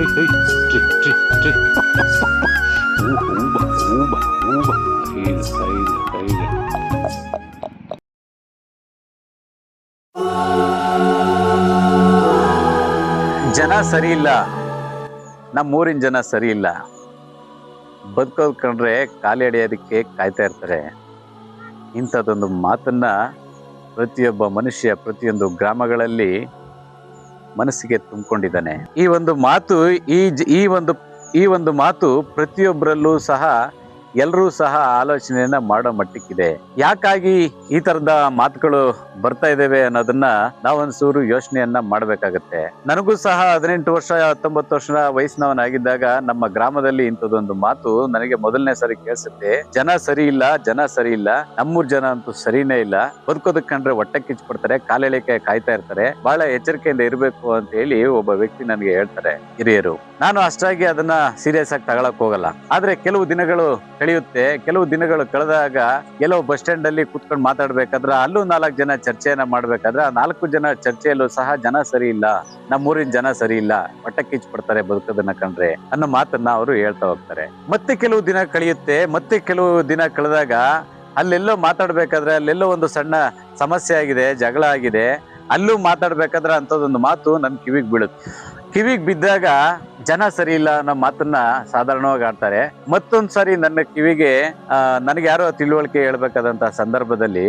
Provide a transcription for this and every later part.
ಜನ ಸರಿ ಇಲ್ಲ. ನಮ್ಮೂರಿನ ಜನ ಸರಿ ಇಲ್ಲ. ಬದುಕೋದ್ ಕಂಡ್ರೆ ಕಾಲಿ ಅಡಿಯೋದಕ್ಕೆ ಕಾಯ್ತಾ ಇರ್ತಾರೆ. ಇಂಥದ್ದೊಂದು ಮಾತನ್ನ ಪ್ರತಿಯೊಬ್ಬ ಮನುಷ್ಯ ಪ್ರತಿಯೊಂದು ಗ್ರಾಮಗಳಲ್ಲಿ ಮನಸ್ಸಿಗೆ ತುಂಬಿಕೊಂಡಿದ್ದಾನೆ. ಈ ಒಂದು ಮಾತು ಈ ಈ ಒಂದು ಈ ಒಂದು ಮಾತು ಪ್ರತಿಯೊಬ್ಬರಲ್ಲೂ ಸಹ ಎಲ್ಲರೂ ಸಹ ಆಲೋಚನೆಯನ್ನ ಮಾಡೋ ಮಟ್ಟಕ್ಕಿದೆ ಯಾಕಾಗಿ ಈ ತರದ ಮಾತುಗಳು ಬರ್ತಾ ಇದ್ದೇವೆ ಅನ್ನೋದನ್ನ ನಾವೊಂದ್ಸೂರು ಯೋಚನೆಯನ್ನ ಮಾಡ್ಬೇಕಾಗತ್ತೆ. ನನಗೂ ಸಹ ಹದಿನೆಂಟು ವರ್ಷ, ಹತ್ತೊಂಬತ್ತು ವರ್ಷ ವಯಸ್ಸಿನವನಾಗಿದ್ದಾಗ ನಮ್ಮ ಗ್ರಾಮದಲ್ಲಿ ಇಂಥದ್ದೊಂದು ಮಾತು ನನಗೆ ಮೊದಲನೇ ಸಾರಿ ಕೇಳಿಸುತ್ತೆ. ಜನ ಸರಿ ಇಲ್ಲ, ಜನ ಸರಿ ಇಲ್ಲ, ನಮ್ಮೂರ್ ಜನ ಅಂತೂ ಸರಿನೇ ಇಲ್ಲ. ಬದುಕೋದಕ್ ಕಂಡ್ರೆ ಹೊಟ್ಟೆ ಕಿಚ್ಬಿಡ್ತಾರೆ ಕಾಲೆಳಿಕೆ ಕಾಯ್ತಾ ಇರ್ತಾರೆ, ಬಹಳ ಎಚ್ಚರಿಕೆಯಿಂದ ಇರಬೇಕು ಅಂತ ಹೇಳಿ ಒಬ್ಬ ವ್ಯಕ್ತಿ ನನಗೆ ಹೇಳ್ತಾರೆ, ಹಿರಿಯರು. ನಾನು ಅಷ್ಟಾಗಿ ಅದನ್ನ ಸೀರಿಯಸ್ ಆಗಿ ತಗೊಳಕ್ ಹೋಗಲ್ಲ. ಆದ್ರೆ ಕೆಲವು ದಿನಗಳು ಕಳೆಯುತ್ತೆ. ಕೆಲವು ದಿನಗಳು ಕಳೆದಾಗ ಕೆಲವು ಬಸ್ ಸ್ಟ್ಯಾಂಡ್ ಅಲ್ಲಿ ಕುತ್ಕೊಂಡು ಮಾತಾಡ್ಬೇಕಾದ್ರೆ ಅಲ್ಲೂ ನಾಲ್ಕು ಜನ ಚರ್ಚೆಯನ್ನ ಮಾಡ್ಬೇಕಾದ್ರೆ ಆ ನಾಲ್ಕು ಜನ ಚರ್ಚೆಯಲ್ಲೂ ಸಹ ಜನ ಸರಿ ಇಲ್ಲ. ನಮ್ಮೂರಿನ ಜನ ಸರಿ ಇಲ್ಲ. ಮಟ್ಟ ಕಿಚ್ ಪಡ್ತಾರೆ ಬದುಕೋದನ್ನ ಕಂಡ್ರೆ ಅನ್ನೋ ಮಾತನ್ನ ಅವರು ಹೇಳ್ತಾ ಹೋಗ್ತಾರೆ. ಮತ್ತೆ ಕೆಲವು ದಿನ ಕಳೆಯುತ್ತೆ. ಮತ್ತೆ ಕೆಲವು ದಿನ ಕಳೆದಾಗ ಅಲ್ಲೆಲ್ಲೋ ಮಾತಾಡ್ಬೇಕಾದ್ರೆ ಅಲ್ಲೆಲ್ಲೋ ಒಂದು ಸಣ್ಣ ಸಮಸ್ಯೆ ಆಗಿದೆ, ಜಗಳ ಆಗಿದೆ. ಅಲ್ಲೂ ಮಾತಾಡ್ಬೇಕಾದ್ರೆ ಅಂಥದ್ದೊಂದು ಮಾತು ನಮ್ಮ ಕಿವಿಗೆ ಬೀಳುತ್ತೆ. ಕಿವಿಗೆ ಬಿದ್ದಾಗ ಜನ ಸರಿ ಇಲ್ಲ ಅನ್ನೋ ಮಾತನ್ನ ಸಾಧಾರಣವಾಗಿ ಆಡ್ತಾರೆ. ಮತ್ತೊಂದು ಸಾರಿ ನನ್ನ ಕಿವಿಗೆ ನನಗೆ ಯಾರೋ ತಿಳುವಳಿಕೆ ಹೇಳ್ಬೇಕಾದಂತ ಸಂದರ್ಭದಲ್ಲಿ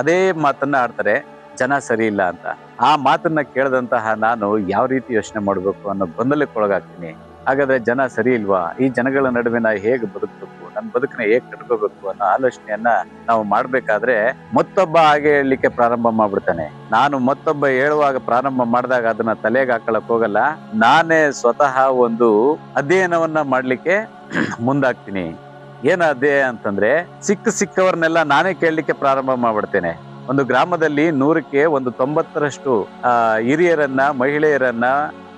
ಅದೇ ಮಾತನ್ನ ಆಡ್ತಾರೆ, ಜನ ಸರಿ ಇಲ್ಲ ಅಂತ. ಆ ಮಾತನ್ನ ಕೇಳದಂತಹ ನಾನು ಯಾವ ರೀತಿ ಯೋಚನೆ ಮಾಡಬೇಕು ಅನ್ನೋ ಗೊಂದಲಕ್ಕೆ ಒಳಗಾಗ್ತೀನಿ. ಹಾಗಾದ್ರೆ ಜನ ಸರಿ ಇಲ್ವಾ? ಈ ಜನಗಳ ನಡುವೆ ನಾ ಹೇಗೆ ಬದುಕಬೇಕು? ನನ್ನ ಬದುಕನ್ನ ಹೇಗೆ ಕಟ್ಕೋಬೇಕು ಅನ್ನೋ ಆಲೋಚನೆಯನ್ನ ನಾವು ಮಾಡ್ಬೇಕಾದ್ರೆ ಮತ್ತೊಬ್ಬ ಹಾಗೆ ಹೇಳಲಿಕ್ಕೆ ಪ್ರಾರಂಭ ಮಾಡ್ಬಿಡ್ತಾನೆ. ನಾನು ಮತ್ತೊಬ್ಬ ಹೇಳುವಾಗ ಪ್ರಾರಂಭ ಮಾಡಿದಾಗ ಅದನ್ನ ತಲೆಗೆ ಹಾಕೊಳಕ್ ಹೋಗಲ್ಲ. ನಾನೇ ಸ್ವತಃ ಒಂದು ಅಧ್ಯಯನವನ್ನ ಮಾಡ್ಲಿಕ್ಕೆ ಮುಂದಾಗ್ತೀನಿ. ಏನ ಅಧ್ಯಯನ ಅಂತಂದ್ರೆ ಸಿಕ್ಕ ಸಿಕ್ಕವ್ರನ್ನೆಲ್ಲ ನಾನೇ ಕೇಳಲಿಕ್ಕೆ ಪ್ರಾರಂಭ ಮಾಡ್ಬಿಡ್ತೇನೆ. ಒಂದು ಗ್ರಾಮದಲ್ಲಿ ನೂರಕ್ಕೆ ಒಂದು ತೊಂಬತ್ತರಷ್ಟು ಹಿರಿಯರನ್ನ, ಮಹಿಳೆಯರನ್ನ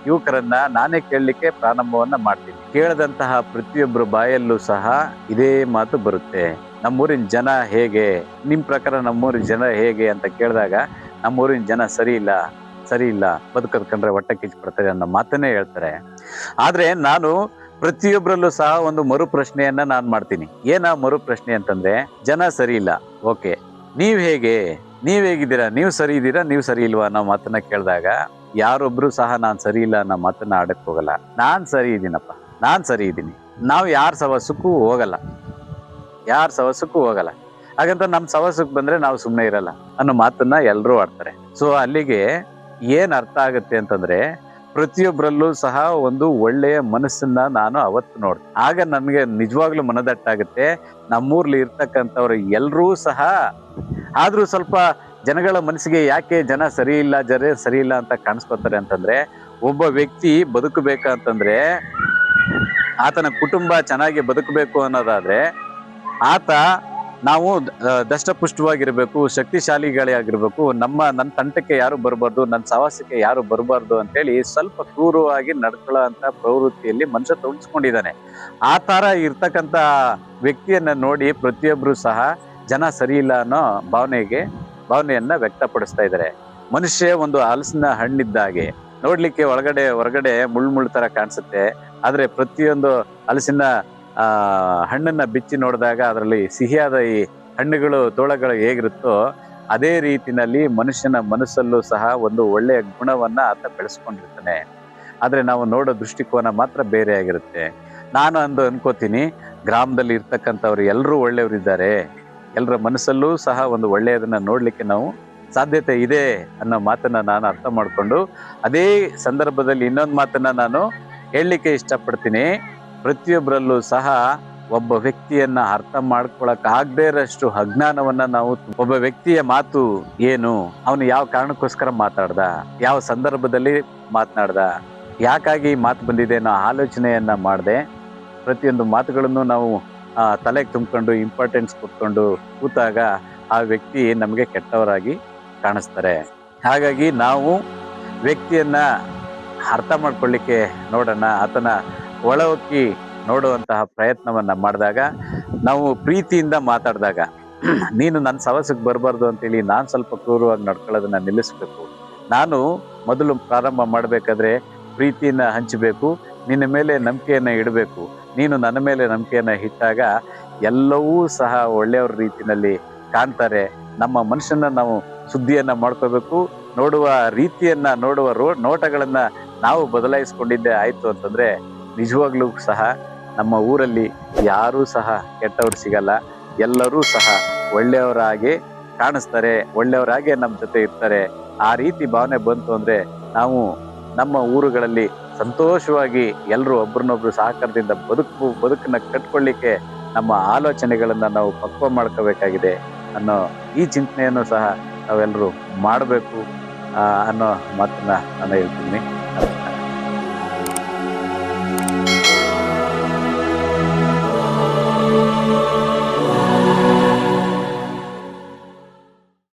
ಯುವಕರನ್ನ ನಾನೇ ಕೇಳಲಿಕ್ಕೆ ಪ್ರಾರಂಭವನ್ನ ಮಾಡ್ತೀನಿ. ಕೇಳದಂತಹ ಪ್ರತಿಯೊಬ್ಬರು ಬಾಯಲ್ಲೂ ಸಹ ಇದೇ ಮಾತು ಬರುತ್ತೆ. ನಮ್ಮೂರಿನ ಜನ ಹೇಗೆ ನಿಮ್ಮ ಪ್ರಕಾರ ನಮ್ಮೂರಿನ ಜನ ಹೇಗೆ ಅಂತ ಕೇಳಿದಾಗ, ನಮ್ಮೂರಿನ ಜನ ಸರಿ ಇಲ್ಲ ಸರಿ ಇಲ್ಲ, ಬದುಕದ್ ಕಂಡ್ರೆ ಹೊಟ್ಟೆ ಕಿಚ್ಬಿಡ್ತಾರೆ ಅನ್ನೋ ಮಾತನ್ನೇ ಹೇಳ್ತಾರೆ. ಆದರೆ ನಾನು ಪ್ರತಿಯೊಬ್ಬರಲ್ಲೂ ಸಹ ಒಂದು ಮರು ಪ್ರಶ್ನೆಯನ್ನ ನಾನು ಮಾಡ್ತೀನಿ. ಏನ ಮರು ಪ್ರಶ್ನೆ ಅಂತಂದ್ರೆ, ಜನ ಸರಿ ಇಲ್ಲ. ಓಕೆ, ನೀವು ಹೇಗೆ? ನೀವು ಹೇಗಿದ್ದೀರಾ? ನೀವು ಸರಿ ಇದ್ದೀರಾ? ನೀವು ಸರಿ ಇಲ್ವಾ ಅನ್ನೋ ಮಾತನ್ನ ಕೇಳಿದಾಗ ಯಾರೊಬ್ರು ಸಹ ನಾನು ಸರಿ ಇಲ್ಲ ಅನ್ನೋ ಮಾತನ್ನ ಆಡಕ್ ಹೋಗಲ್ಲ. ನಾನು ಸರಿ ಇದ್ದೀನಪ್ಪ ನಾನು ಸರಿ ಇದ್ದೀನಿ ನಾವು ಯಾರ ಸವಸಕ್ಕೂ ಹೋಗಲ್ಲ. ಯಾರ ಸವಸಕ್ಕೂ ಹೋಗಲ್ಲ. ಹಾಗಂತ ನಮ್ಮ ಸವಸಕ್ಕೆ ಬಂದ್ರೆ ನಾವು ಸುಮ್ಮನೆ ಇರಲ್ಲ ಅನ್ನೋ ಮಾತನ್ನ ಎಲ್ಲರೂ ಆಡ್ತಾರೆ. ಸೊ ಅಲ್ಲಿಗೆ ಏನ್ ಅರ್ಥ ಆಗುತ್ತೆ ಅಂತಂದ್ರೆ ಪ್ರತಿಯೊಬ್ಬರಲ್ಲೂ ಸಹ ಒಂದು ಒಳ್ಳೆಯ ಮನಸ್ಸನ್ನ ನಾನು ಅವತ್ತು ನೋಡ್ದೆ. ಆಗ ನನಗೆ ನಿಜವಾಗ್ಲೂ ಮನದಟ್ಟಾಗುತ್ತೆ. ನಮ್ಮೂರ್ಲಿ ಇರ್ತಕ್ಕಂಥವ್ರು ಎಲ್ಲರೂ ಸಹ. ಆದರೂ ಸ್ವಲ್ಪ ಜನಗಳ ಮನಸ್ಸಿಗೆ ಯಾಕೆ ಜನ ಸರಿ ಇಲ್ಲ ಜನ ಸರಿ ಇಲ್ಲ ಅಂತ ಕಾಣಿಸ್ಕೊತಾರೆ ಅಂತಂದ್ರೆ, ಒಬ್ಬ ವ್ಯಕ್ತಿ ಬದುಕಬೇಕಂತಂದ್ರೆ, ಆತನ ಕುಟುಂಬ ಚೆನ್ನಾಗಿ ಬದುಕಬೇಕು ಅನ್ನೋದಾದ್ರೆ, ಆತ ನಾವು ದಷ್ಟಪುಷ್ಟವಾಗಿರಬೇಕು, ಶಕ್ತಿಶಾಲಿಗಳೇ ಶಕ್ತಿಶಾಲಿಗಳಾಗಿರ್ಬೇಕು ನಮ್ಮ ನನ್ನ ತಂಟಕ್ಕೆ ಯಾರು ಬರಬಾರ್ದು ನನ್ನ ಸವಾಸಕ್ಕೆ ಯಾರು ಬರಬಾರ್ದು ಅಂತೇಳಿ ಸ್ವಲ್ಪ ಕ್ರೂರವಾಗಿ ನಡ್ಕೊಳ್ಳೋ ಅಂತ ಪ್ರವೃತ್ತಿಯಲ್ಲಿ ಮನುಷ್ಯ ತೊಡಗಿಸ್ಕೊಂಡಿದ್ದಾನೆ. ಆ ಥರ ಇರ್ತಕ್ಕಂಥ ವ್ಯಕ್ತಿಯನ್ನ ನೋಡಿ ಪ್ರತಿಯೊಬ್ಬರು ಸಹ ಜನ ಸರಿ ಇಲ್ಲ ಅನ್ನೋ ಭಾವನೆಗೆ ಭಾವನೆಯನ್ನ ವ್ಯಕ್ತಪಡಿಸ್ತಾ ಇದ್ದಾರೆ. ಮನುಷ್ಯ ಒಂದು ಹಲಸಿನ ಹಣ್ಣಿದ್ದಾಗೆ. ನೋಡ್ಲಿಕ್ಕೆ ಒಳಗಡೆ, ಹೊರಗಡೆ ಮುಳ್ ಮುಳ್ ತರ ಕಾಣಿಸುತ್ತೆ. ಆದ್ರೆ ಪ್ರತಿಯೊಂದು ಹಲಸಿನ, ಆ, ಹಣ್ಣನ್ನ ಬಿಚ್ಚಿ ನೋಡಿದಾಗ ಅದರಲ್ಲಿ ಸಿಹಿಯಾದ ಈ ಹಣ್ಣುಗಳು, ತೋಳಗಳು ಹೇಗಿರುತ್ತೋ ಅದೇ ರೀತಿನಲ್ಲಿ ಮನುಷ್ಯನ ಮನಸ್ಸಲ್ಲೂ ಸಹ ಒಂದು ಒಳ್ಳೆಯ ಗುಣವನ್ನ ಆತ ಬೆಳೆಸ್ಕೊಂಡಿರ್ತಾನೆ. ಆದ್ರೆ ನಾವು ನೋಡೋ ದೃಷ್ಟಿಕೋನ ಮಾತ್ರ ಬೇರೆ ಆಗಿರುತ್ತೆ. ನಾನು ಅಂದು ಅನ್ಕೋತೀನಿ, ಗ್ರಾಮದಲ್ಲಿ ಇರ್ತಕ್ಕಂಥವ್ರು ಎಲ್ಲರೂ ಒಳ್ಳೆಯವರಿದ್ದಾರೆ. ಎಲ್ಲರ ಮನಸ್ಸಲ್ಲೂ ಸಹ ಒಂದು ಒಳ್ಳೆಯದನ್ನು ನೋಡಲಿಕ್ಕೆ ನಾವು ಸಾಧ್ಯತೆ ಇದೆ ಅನ್ನೋ ಮಾತನ್ನು ನಾನು ಅರ್ಥ ಮಾಡಿಕೊಂಡು, ಅದೇ ಸಂದರ್ಭದಲ್ಲಿ ಇನ್ನೊಂದು ಮಾತನ್ನು ನಾನು ಹೇಳಲಿಕ್ಕೆ ಇಷ್ಟಪಡ್ತೀನಿ. ಪ್ರತಿಯೊಬ್ಬರಲ್ಲೂ ಸಹ ಒಬ್ಬ ವ್ಯಕ್ತಿಯನ್ನು ಅರ್ಥ ಮಾಡ್ಕೊಳಕ್ಕಾಗದೇ ಇರೋಷ್ಟು ಅಜ್ಞಾನವನ್ನು ನಾವು ಒಬ್ಬ ವ್ಯಕ್ತಿಯ ಮಾತು ಏನು? ಅವನು ಯಾವ ಕಾರಣಕ್ಕೋಸ್ಕರ ಮಾತಾಡ್ದ? ಯಾವ ಸಂದರ್ಭದಲ್ಲಿ ಮಾತನಾಡ್ದ? ಯಾಕಾಗಿ ಮಾತು ಬಂದಿದೆ ಅನ್ನೋ ಆಲೋಚನೆಯನ್ನು ಮಾಡಿದೆ? ಪ್ರತಿಯೊಂದು ಮಾತುಗಳನ್ನು ನಾವು ತಲೆಗೆ ತುಂಬಿಕೊಂಡು ಇಂಪಾರ್ಟೆನ್ಸ್ ಕೊಟ್ಕೊಂಡು ಕೂತಾಗ ಆ ವ್ಯಕ್ತಿ ನಮಗೆ ಕೆಟ್ಟವರಾಗಿ ಕಾಣಿಸ್ತಾರೆ. ಹಾಗಾಗಿ ನಾವು ವ್ಯಕ್ತಿಯನ್ನು ಅರ್ಥ ಮಾಡ್ಕೊಳ್ಳಿಕ್ಕೆ ನೋಡೋಣ, ಆತನ ಒಳಹೊಕ್ಕಿ ನೋಡುವಂತಹ ಪ್ರಯತ್ನವನ್ನು ಮಾಡಿದಾಗ, ನಾವು ಪ್ರೀತಿಯಿಂದ ಮಾತಾಡಿದಾಗ, ನೀನು ನನ್ನ ಸವಸಕ್ಕೆ ಬರಬಾರ್ದು ಅಂತೇಳಿ ನಾನು ಸ್ವಲ್ಪ ಕ್ರೂರವಾಗಿ ನಡ್ಕೊಳ್ಳೋದನ್ನು ನಿಲ್ಲಿಸಬೇಕು. ನಾನು ಮೊದಲು ಪ್ರಾರಂಭ ಮಾಡಬೇಕಾದ್ರೆ ಪ್ರೀತಿಯನ್ನು ಹಂಚಬೇಕು, ನಿನ್ನ ಮೇಲೆ ನಂಬಿಕೆಯನ್ನು ಇಡಬೇಕು. ನೀನು ನನ್ನ ಮೇಲೆ ನಂಬಿಕೆಯನ್ನು ಇಟ್ಟಾಗ ಎಲ್ಲವೂ ಸಹ ಒಳ್ಳೆಯವ್ರ ರೀತಿಯಲ್ಲಿ ಕಾಣ್ತಾರೆ. ನಮ್ಮ ಮನುಷ್ಯನ ನಾವು ಸುದ್ದಿಯನ್ನು ಮಾಡ್ಕೋಬೇಕು. ನೋಡುವ ರೀತಿಯನ್ನು, ನೋಡುವ ರೋ, ನೋಟಗಳನ್ನು ನಾವು ಬದಲಾಯಿಸ್ಕೊಂಡಿದ್ದೆ ಆಯಿತು ಅಂತಂದರೆ ನಿಜವಾಗ್ಲೂ ಸಹ ನಮ್ಮ ಊರಲ್ಲಿ ಯಾರೂ ಸಹ ಕೆಟ್ಟವರು ಸಿಗಲ್ಲ. ಎಲ್ಲರೂ ಸಹ ಒಳ್ಳೆಯವರಾಗಿ ಕಾಣಿಸ್ತಾರೆ, ಒಳ್ಳೆಯವರಾಗೆ ನಮ್ಮ ಜೊತೆ ಇರ್ತಾರೆ. ಆ ರೀತಿ ಭಾವನೆ ಬಂತು ಅಂದರೆ ನಾವು ನಮ್ಮ ಊರುಗಳಲ್ಲಿ ಸಂತೋಷವಾಗಿ ಎಲ್ಲರೂ ಒಬ್ರನ್ನೊಬ್ರು ಸಹಕಾರದಿಂದ ಬದುಕು, ಬದುಕನ್ನ ಕಟ್ಕೊಳ್ಳಿಕ್ಕೆ ನಮ್ಮ ಆಲೋಚನೆಗಳನ್ನು ನಾವು ಪಕ್ವ ಮಾಡ್ಕೋಬೇಕಾಗಿದೆ ಅನ್ನೋ ಈ ಚಿಂತನೆಯನ್ನು ಸಹ ನಾವೆಲ್ಲರೂ ಮಾಡಬೇಕು ಅನ್ನೋ ಮಾತನ್ನ ನಾನು ಹೇಳ್ತೀನಿ.